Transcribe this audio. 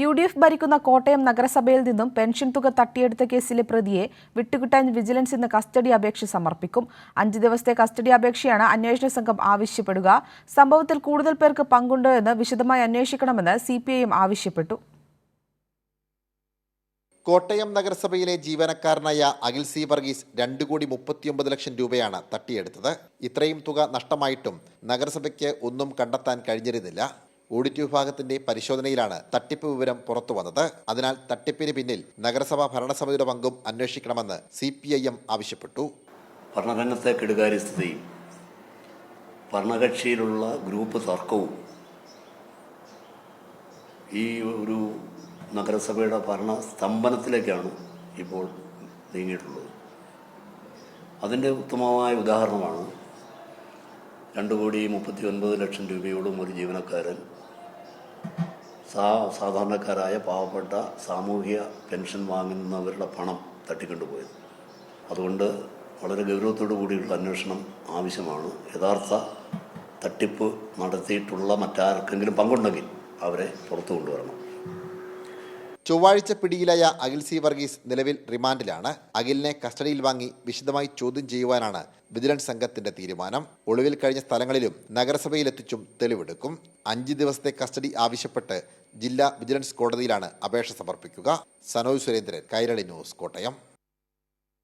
U D F ഭരിക്കുന്ന കോട്ടയം നഗരസഭയിൽ നിന്നും പെൻഷൻ തുക തട്ടിയെടുത്ത കേസിലെ പ്രതിയെ വിട്ടുകിട്ടാൻ വിജിലൻസ് ഇന്ന് കസ്റ്റഡി അപേക്ഷ സമർപ്പിക്കും. അഞ്ച് ദിവസത്തെ കസ്റ്റഡി അപേക്ഷയാണ് അന്വേഷണ സംഘം ആവശ്യപ്പെടുക. സംഭവത്തിൽ കൂടുതൽ പേർക്ക് പങ്കുണ്ടോ എന്ന് വിശദമായി അന്വേഷിക്കണമെന്ന് സി ആവശ്യപ്പെട്ടു. കോട്ടയം നഗരസഭയിലെ ജീവനക്കാരനായ അഖിൽ സി വർഗീസ് രണ്ട് കോടി മുപ്പത്തിയൊമ്പത് ലക്ഷം രൂപയാണ് തട്ടിയെടുത്തത്. ഇത്രയും തുക നഷ്ടമായിട്ടും നഗരസഭയ്ക്ക് ഒന്നും കണ്ടെത്താൻ കഴിഞ്ഞിരുന്നില്ല. ഓഡിറ്റ് വിഭാഗത്തിന്റെ പരിശോധനയിലാണ് തട്ടിപ്പ് വിവരം പുറത്തു വന്നത്. അതിനാൽ തട്ടിപ്പിന് പിന്നിൽ നഗരസഭാ ഭരണസമിതിയുടെ പങ്കും അന്വേഷിക്കണമെന്ന് സി പി ഐ എം ആവശ്യപ്പെട്ടു. ഭരണരംഗത്തെ കെടുകാര്യസ്ഥതയും ഭരണകക്ഷിയിലുള്ള ഗ്രൂപ്പ് തർക്കവും ഈ ഒരു നഗരസഭയുടെ ഭരണ സ്തംഭനത്തിലേക്കാണ് ഇപ്പോൾ നീങ്ങിയിട്ടുള്ളത്. അതിന്റെ ഉത്തമമായ ഉദാഹരണമാണ് രണ്ട് കോടി മുപ്പത്തി ഒൻപത് ലക്ഷം രൂപയോളം ഒരു ജീവനക്കാരൻ സാ സാധാരണക്കാരായ പാവപ്പെട്ട സാമൂഹിക പെൻഷൻ വാങ്ങുന്നവരുടെ പണം തട്ടിക്കൊണ്ടുപോയത്. അതുകൊണ്ട് വളരെ ഗൗരവത്തോടു കൂടിയുള്ള അന്വേഷണം ആവശ്യമാണ്. യഥാർത്ഥ തട്ടിപ്പ് നടത്തിയിട്ടുള്ള മറ്റാർക്കെങ്കിലും പങ്കുണ്ടെങ്കിൽ അവരെ പുറത്തു കൊണ്ടുവരണം. ചൊവ്വാഴ്ച പിടിയിലായ അഖിൽ സി വർഗീസ് നിലവിൽ റിമാൻഡിലാണ്. അഖിലിനെ കസ്റ്റഡിയിൽ വാങ്ങി വിശദമായി ചോദ്യം ചെയ്യുവാനാണ് വിജിലൻസ് സംഘത്തിന്റെ തീരുമാനം. ഒളിവിൽ കഴിഞ്ഞ സ്ഥലങ്ങളിലും നഗരസഭയിലെത്തിച്ചും തെളിവെടുക്കും. അഞ്ച് ദിവസത്തെ കസ്റ്റഡി ആവശ്യപ്പെട്ട് ജില്ലാ വിജിലൻസ് കോടതിയിലാണ് അപേക്ഷ സമർപ്പിക്കുക. സനോജ് സുരേന്ദ്രൻ കൈരളി ന്യൂസ് കോട്ടയം.